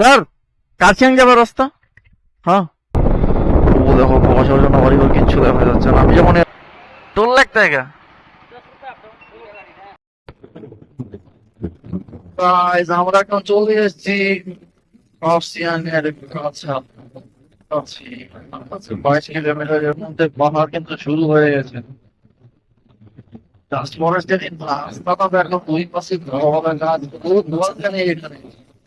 Sir কার্চিয়াং যাবার রাস্তা? হ্যাঁ। ও দেখো কুয়াশার জন্য বাড়ি ঘর কিচ্ছু দেখা যাচ্ছে না। আমি যেমন টোল লাগতে গা আমরা এখন চলে এসেছি অক্সিয়ানের কাছে আছি আচ্ছা, বাইশ কিলোমিটারের মধ্যে পাহাড় কিন্তু শুরু হয়ে গেছে। রাস্তাটা দেখো দুই পাশে গাছ বহুত ধোয়া নেই এখানে।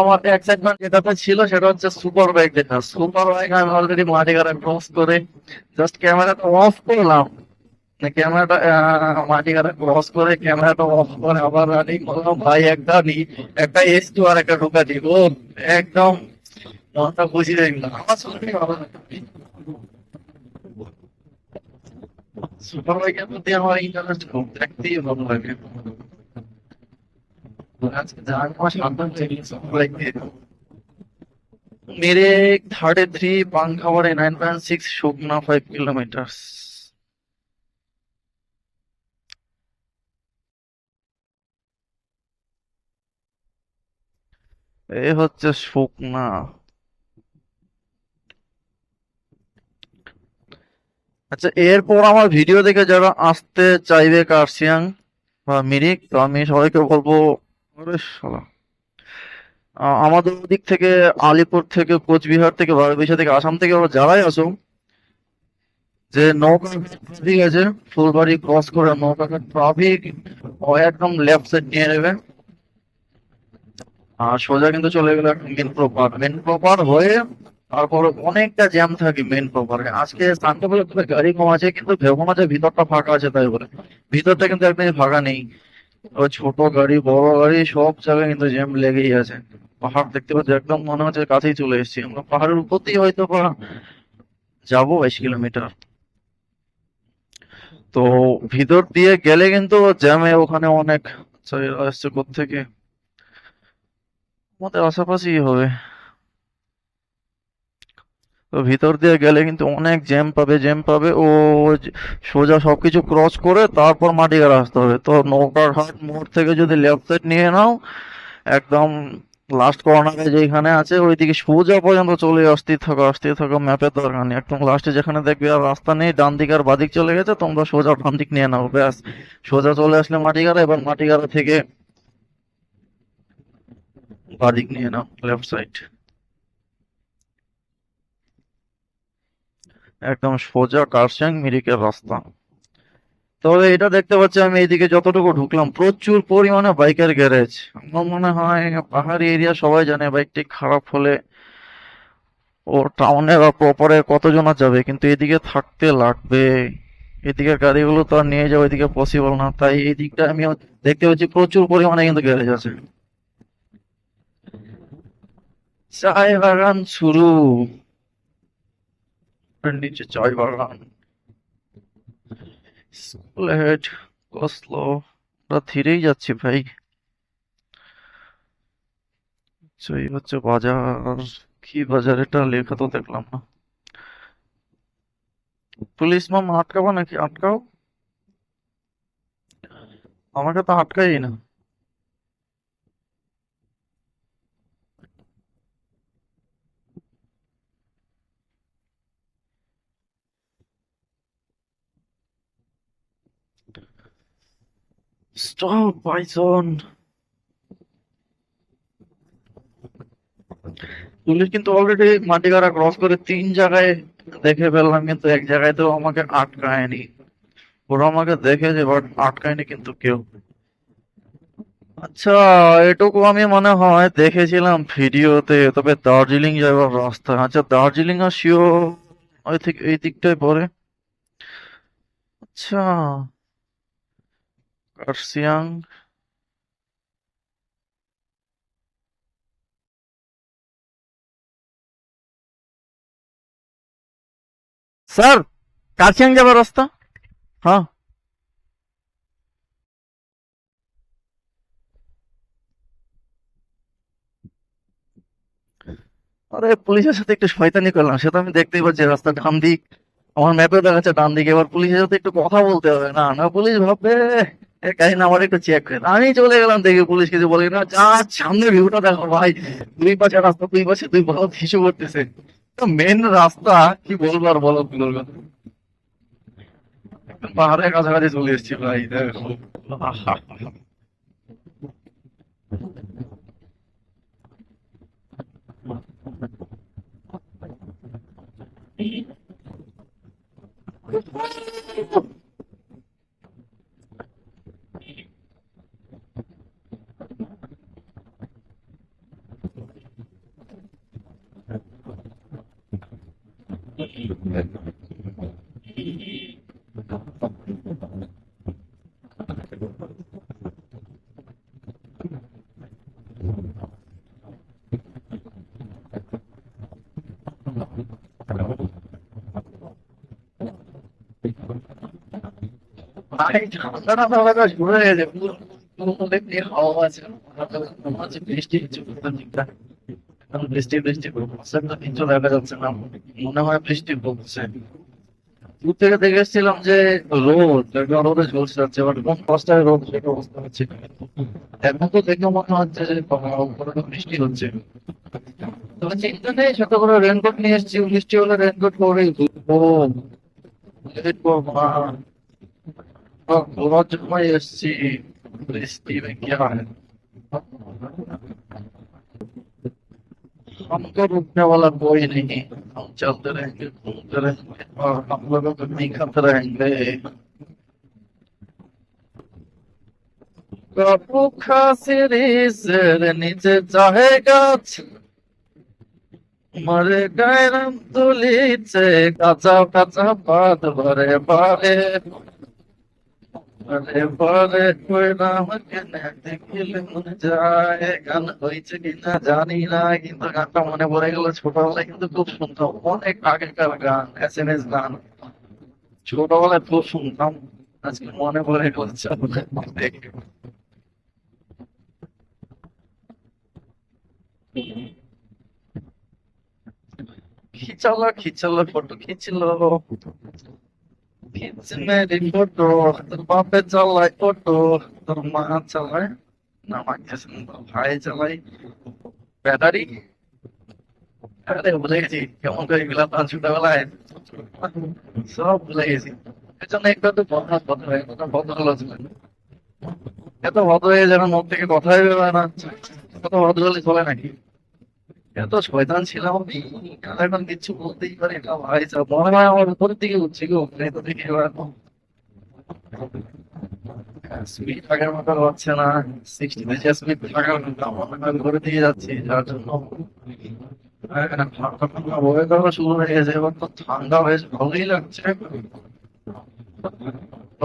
আমার এক্সাইটমেন্ট যেটাতে ছিল সেটা হচ্ছে সুপার বাইক দেখা। সুপার বাইক আমি অলরেডি মাটিগাড়া ক্রস করে জাস্ট ক্যামেরাটা অফ করলাম। ক্যামেরাটা মাটি মাটিগাড়া ক্রস করে ক্যামেরাটা অফ করে আবার রানিং করলাম। ভাই, একটা নি, একটা এস টু আর একটা ঢোকা দিব একদম মনটা খুশি গেল। আমার শুনে ভালো সুপার বাইকের প্রতি আমার ইন্টারেস্ট খুব, দেখতেই ভালো লাগে আজকে যার মাসে আপনার সুপার বাইক मेरे thirty three पांखावर nine point six Sukna five kilometre এই হচ্ছে শুকনা আচ্ছা এরপর আমার ভিডিও দেখে যারা আসতে চাইবে কার্শিয়াং বা মিরিক তো আমি সবাইকে বলবো আমাদের দিক থেকে আলিপুর থেকে, কোচবিহার থেকে, বারবিশা থেকে, আসাম থেকে ওরা যারাই আসো যে নৌকা ট্রাফিক আছে ফুলবাড়ি ক্রস করে নৌকাঘাট ট্রাফিক একদম লেফট সাইড নিয়ে নেবে। আর সোজা কিন্তু চলে গেলে মেন প্রপার। মেন প্রপার হয়ে তারপর অনেকটা জ্যাম থাকে মেন প্রপারে। আজকে সানডে গাড়ি কম আছে, কিন্তু ভেবো না ভিতরটা ফাঁকা আছে তাই বলে। ভিতরটা কিন্তু একদমই ফাঁকা নেই। ছোট গাড়ি, বড় গাড়ি, সব জায়গায় কিন্তু জ্যাম লেগেই আছে। পাহাড় দেখতে পাচ্ছি, একদম মনে হচ্ছে কাছেই চলে এসেছি আমরা। পাহাড়ের উপর দিয়ে হয়তো বা যাব বাইশ কিলোমিটার। তো ভিতর দিয়ে গেলে কিন্তু জ্যামে ওখানে অনেক আসছে কোথেকে আমাদের আশাপাশি হবে। তো ভিতর দিয়ে গেলে কিন্তু অনেক জ্যাম পাবে জ্যাম পাবে। ও সোজা সবকিছু ক্রস করে তারপর মাটিগাড়া আসতে হবে। তো নৌকার হাট মোড় থেকে যদি লেফট সাইড নিয়ে নাও, একদম লাস্ট কর্নারে যেখানে আছে, ওইদিকে সোজা পর্যন্ত চলে আসতে থাকো আসতে থাকো ম্যাপের দরকার নেই। একদম লাস্টে যেখানে দেখবে আর রাস্তা নেই, ডান দিক আর বাদিক চলে গেছে, তোমরা সোজা ডান দিক নিয়ে নাও, ব্যাস। সোজা চলে আসলে মাটিগাড়া এবার মাটিগাড়া থেকে বাদিক নিয়ে নাও লেফট সাইড একদম সোজা কার্শিয়াং মিরিকের রাস্তা। তবে এটা দেখতে পাচ্ছি আমি এইদিকে যতটুকু ঢুকলাম, প্রচুর পরিমাণে বাইকের গ্যারেজ। আমার মনে হয় পাহাড়ি এরিয়া সবাই জানে, বাইকটি খারাপ হলে ও টাউনে বা প্রপারে কতজনা যাবে, কিন্তু এদিকে থাকতে লাগবে। এদিকের গাড়িগুলো তো আর নিয়ে যাওয়া এদিকে পসিবল না, তাই এই দিকটা আমি দেখতে পাচ্ছি প্রচুর পরিমাণে কিন্তু গ্যারেজ আছে। চায় বাগান শুরু। নিচে চায় বাগান স্কুল হেড কসলো আমরা ধীরেই যাচ্ছি ভাই এই হচ্ছে বাজার কি বাজার এটা লেখা তো দেখলাম না পুলিশ মাম আটকাবো নাকি আটকাও আমাকে তো আটকাই না স্টপ পাইথন পুলিশ কিন্তু অলরেডি মাটিগাড়া ক্রস করে তিন জায়গায় দেখে ফেললাম, কিন্তু এক জায়গায় তো আমাকে আটকায়নি। ওরা আমাকে দেখেছে বাট আটকায়নি কিন্তু কেউ। আচ্ছা এটুকু আমি মনে হয় দেখেছিলাম ভিডিওতে, তবে দার্জিলিং যাওয়ার রাস্তা। আচ্ছা দার্জিলিং আর শিও ওই দিকটায় পড়ে। আচ্ছা। কার্শিয়াং স্যার কার্চিয়াং যাবার রাস্তা হ্যাঁ আরে পুলিশের সাথে একটু শয়তানি করলাম। সেটা আমি দেখতেই পাচ্ছি রাস্তা ডান দিক। আমার ম্যাপে দেখাচ্ছে ডান দিকে। এবার পুলিশের সাথে একটু কথা বলতে হবে। না না পুলিশ ভাববে। কাহিনী আমার একটু চেক করে আমি চলে গেলাম দেখে পুলিশ কিছু বলে না, যা সামনে ভিউটা দেখো ভাই। দুই পাশে রাস্তা, দুই পাশে দুই ভালো হিসু করতেছে। তো মেন রাস্তা, কি বলব আর বলো বলব? একদম পাহাড়ের কাছাকাছি চলে এসেছি ভাই, দেখো। আহা। ভাই ঠান্ডাটা তো আমাকে শুরু হয়ে গেছে পুরো পুরো অনেক দিয়ে হাওয়া আছে মনে হচ্ছে বৃষ্টি হচ্ছে কোথাও দিকটা এখন বৃষ্টি বৃষ্টি সেটা কিছু দেখা যাচ্ছে না মনে হয় বৃষ্টি পড়ছে দূর থেকে দেখে এসেছিলাম যে রোদ একটা রোদে ঝলসে যাচ্ছে, বাট কোন পাঁচটায় রোদ, সেটা অবস্থা হচ্ছে এখন তো দেখে মনে হচ্ছে যে বৃষ্টি হচ্ছে। তবে চিন্তা নেই, ছোট করে রেনকোট নিয়ে এসেছি। বৃষ্টি হলে রেনকোট পরেই ঘুরবো ঘোরার জন্যই এসেছি। বৃষ্টি কি হয় हमको रुकने वाला कोई नहीं हम चलते रहेंगे घूमते रहेंगे और हम लोगों को खाते रहेंगे भूखा सिर नीचे जाएगा मरे गए तुली से कचा कचा पाद भरे बारे আরে বারে কই নাম কেনে দেখিলে মনে যায়। গান হয়েছে কিনা জানি না, কিন্তু গানটা মনে পড়ে গেল ছোটবেলায় কিন্তু খুব শুনতাম। অনেক আগেকার গান, এস এম এস গান। ছোটবেলায় খুব শুনতাম, আজকে মনে পড়ে গেল খিচালো খিচালো, ফটো খিচলো। খিচ বাপে ফটো তোর মা চালায় না মা ভাই চালায় ব্যাটারি কেমন গেছি জন্য এত ভদ্র হয়ে যেন মুখ থেকে কথাই বেরোয় না কত ভদ্র হলে চলে নাকি এত শয়তান ছিলাম আমি এখন কিচ্ছু বলতেই পারি না, ভাই মনে হয় আমার উপরের দিকে উঠছে গো মতো হচ্ছে না সিক্সটিতে যে স্পিড থাকার কথা মনে হয় যাচ্ছি, যার জন্য ওয়েদারও শুরু হয়ে গেছে, এবার তো ঠান্ডা হয়েছে ভালোই লাগছে।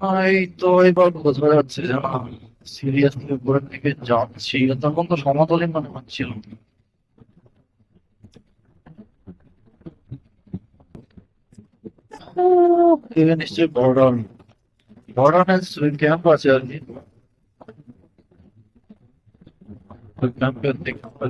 এই তো এবার বোঝা যাচ্ছে যে না সিরিয়াসলি উপরের দিকে যাচ্ছি। তখন তো সমতলই মনে হচ্ছিল। নিশ্চয়ই বর্ডার সুইট ক্যাম্প আছে আর কি। ক্যাম্পের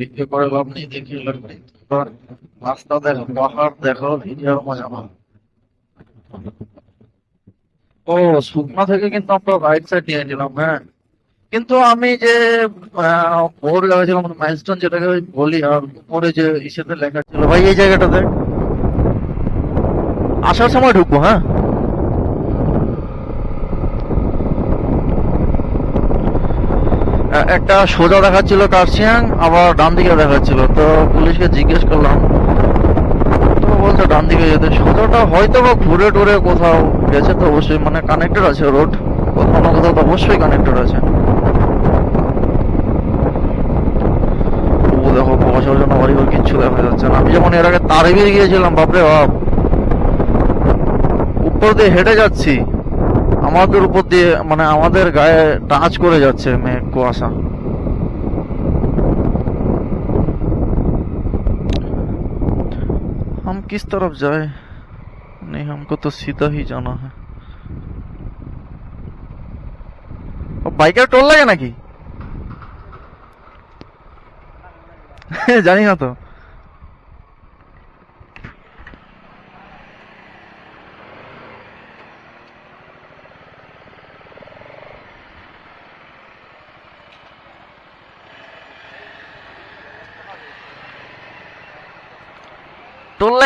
ভিডিও করে লাভ নেই দেখিয়ে লাভ নেই। রাস্তা দেখো পাহাড় দেখো ভিডিও মজা পাও ও, সুকমা থেকে কিন্তু আমরা রাইট সাইড নিয়ে নিলাম হ্যাঁ। কিন্তু আমি যে বোর্ড লাগাইছিলাম মাইলস্টোন যেটাকে বলি, আর উপরে যে ইসেতে লেখা ছিল, ভাই, এই জায়গাটাতে। আসার সময় ঢুকবো হ্যাঁ। একটা সোজা দেখাচ্ছিল কার্শিয়াং, আবার ডান দিকে দেখাচ্ছিল। তো পুলিশকে জিজ্ঞেস করলাম তো ডান দিকে যেতে সোজাটা হয়তো বা ঘুরে টুরে কোথাও গেছে তো অবশ্যই মানে কানেক্টেড আছে রোড কোথাও না কোথাও তো অবশ্যই কানেক্টেড আছে। দেখো জন্য বাড়ি ঘর কিচ্ছু দেখা যাচ্ছে না। আমি যখন এর আগে তারে বেরিয়ে গিয়েছিলাম, বাপরে বাপ। উপর দিয়ে হেঁটে যাচ্ছি। আমাদের উপর দিয়ে মানে আমাদের গায়ে টাচ করে যাচ্ছে মেঘ, কুয়াশা। किस तरफ़ जाए? नहीं, हमको तो सीधा ही जाना है। और बाइकर टोल लगे ना कि? जानी ना तो।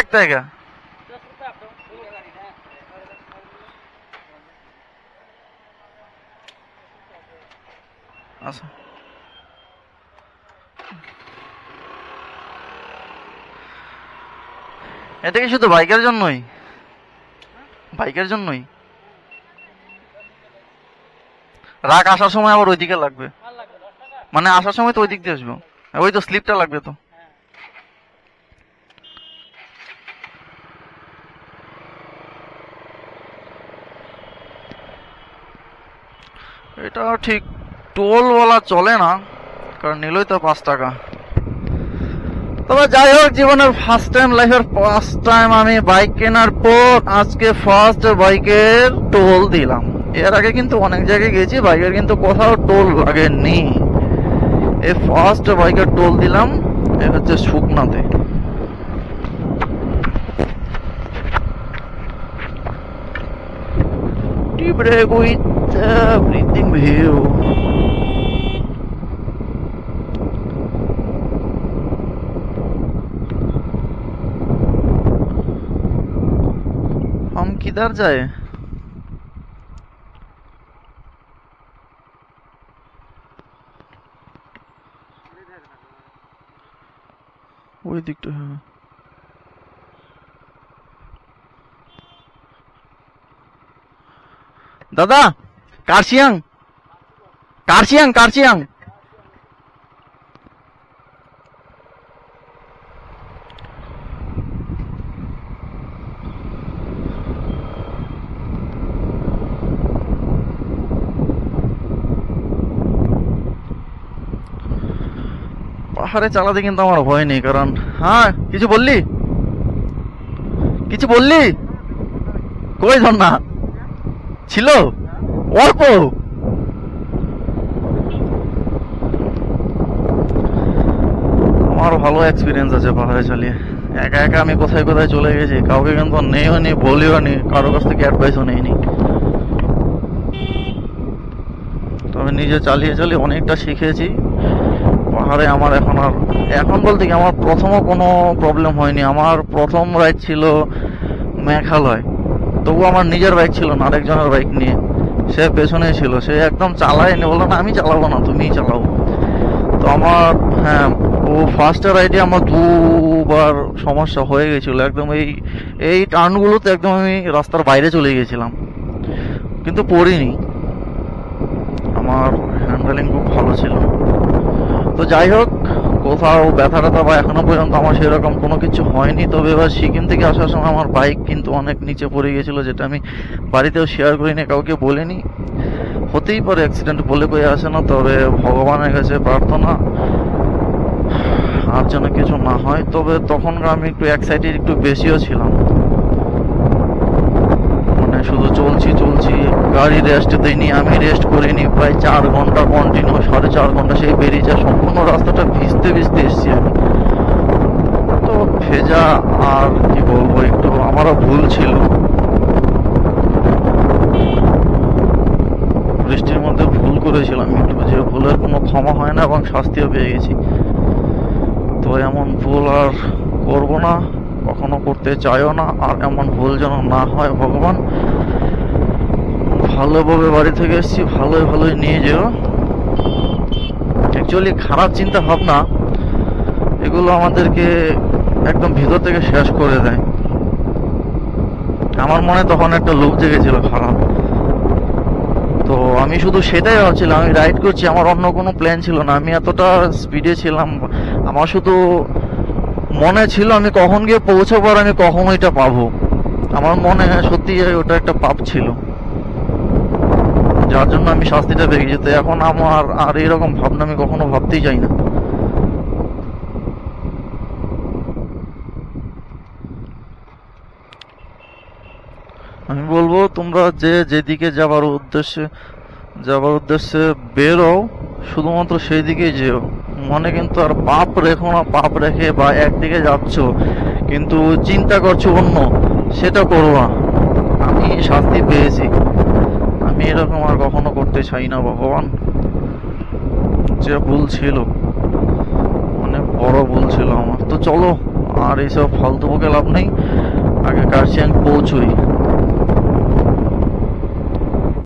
लगता है क्या আচ্ছা এটা কি শুধু বাইকের জন্যই বাইকের জন্যই রাগ আসার সময় আবার ওইদিকে লাগবে মানে আসার সময় তো ওই দিক দিয়ে আসবো ওই তো স্লিপটা লাগবে তো এটা ঠিক টোল বলা চলে না, কারণ নিলই তো পাঁচ টাকা। তবে যাই হোক, জীবনের ফার্স্ট টাইম লাইফের ফার্স্ট টাইম আমি বাইক কেনার পর আজকে ফার্স্ট বাইকের টোল দিলাম। এর আগে কিন্তু অনেক জায়গায় গেছি বাইকের কিন্তু কোথাও টোল লাগেনি। এই ফার্স্ট বাইকের টোল দিলাম এ হচ্ছে শুকনাতে। empty break with a breathing view. हम किधर जाए वही दिखता है দাদা, কার্শিয়াং কার্শিয়াং কার্শিয়াং। পাহাড়ে চালাতে কিন্তু আমার ভয় নেই, কারণ হ্যাঁ কিছু বললি? কিছু বললি? কই ধর না ছিল? অল্প? আমার ভালো এক্সপিরিয়েন্স আছে পাহাড়ে চালিয়ে। একা একা আমি কোথায় কোথায় চলে গেছি? কাউকে কিন্তু নেইও নি, বলিও নি, কারও কাছ থেকে অ্যাডভাইসও নেইনি। তবে নিজে চালিয়ে চালিয়ে অনেকটা শিখেছি। পাহাড়ে আমার এখন আর এখন বলতে কি, আমার প্রথমও কোনো প্রবলেম হয়নি। আমার প্রথম রাইড ছিল মেঘালয়। তবু আমার নিজের বাইক ছিল না, আরেকজনের বাইক নিয়ে। সে পেছনে ছিল, সে একদম চালায়নি, বলল, না, আমি চালাবো না, তুমিই চালাও। তো আমার হ্যাঁ ও ফার্স্ট রাইডে আমার দুবার সমস্যা হয়ে গেছিল। একদম এই এই টার্নগুলোতে একদম আমি রাস্তার বাইরে চলে গিয়েছিলাম কিন্তু পড়িনি। আমার হ্যান্ডেলিং খুব ভালো ছিল। তো যাই হোক কোথাও ব্যথা ট্যাথা বা এখনও পর্যন্ত আমার সেরকম কোনো কিছু হয়নি। তবে এবার সিকিম থেকে আসার সময় আমার বাইক কিন্তু অনেক নিচে পড়ে গেছিল, যেটা আমি বাড়িতেও শেয়ার করিনি, কাউকে বলিনি। হতেই পারে অ্যাক্সিডেন্ট বলে কয়ে আসে না, তবে ভগবানের কাছে প্রার্থনা। আর যেন কিছু না হয়, তবে তখনকার আমি একটু এক্সাইটেড একটু বেশিও ছিলাম। শুধু চলছি চলছি। গাড়ি রেস্ট দেয়নি আমি রেস্ট করিনি। প্রায় চার ঘণ্টা কন্টিনিউ সাড়ে চার ঘণ্টা সেই বেরিয়েছে। সম্পূর্ণ রাস্তাটা ভিজতে ভিজতে এসছি আমি। তো ভেজা, আর কি বলব, একটু আমারও ভুল ছিল। বৃষ্টির মধ্যে ভুল করেছিলাম একটু, যে ভুলের কোনো ক্ষমা হয় না এবং শাস্তিও পেয়ে গেছি। তো এমন ভুল আর করব না, কখনো করতে চাইও না, আর এমন ভুল যেন না হয় ভগবান ভালোভাবে বাড়ি থেকে এসেছি, ভালোই ভালোই নিয়ে যেও। অ্যাকচুয়ালি খারাপ চিন্তা ভাবনা, এগুলো আমাদেরকে একদম ভিতর থেকে শেষ করে দেয়। আমার মনে তখন একটা লোভ জেগেছিল খারাপ। তো আমি শুধু সেটাই ভাবছিলাম, আমি রাইড করছি, আমার অন্য কোনো প্ল্যান ছিল না, আমি এতটা স্পিডে ছিলাম। আমার শুধু মনে ছিল আমি কখন গিয়ে পৌঁছাবো আর আমি কখন ওইটা পাবো। আমার মনে সত্যি ওটা একটা পাপ ছিল। যার জন্য আমি শাস্তিটা পেয়ে যেতে এখন আমার আর এরকম ভাবনা আমি কখনো ভাবতেই চাই না। আমি বলব, তোমরা যে যেদিকে যাবার উদ্দেশ্যে যাবার উদ্দেশ্যে বেরো শুধুমাত্র সেই দিকেই যেও। মনে কিন্তু আর পাপ রেখো না, পাপ রেখে বা একদিকে যাচ্ছ, কিন্তু চিন্তা করছ অন্য, সেটা করো না। আমি শাস্তি পেয়েছি। আমি এরকম আর কখনো করতে চাই না, ভগবান। যে ভুল ছিল মানে বড় ভুল ছিল আমার। তো চলো, আর এইসব ফালতু বকে লাভ নেই। আগে কার্সিয়াং পৌঁছই।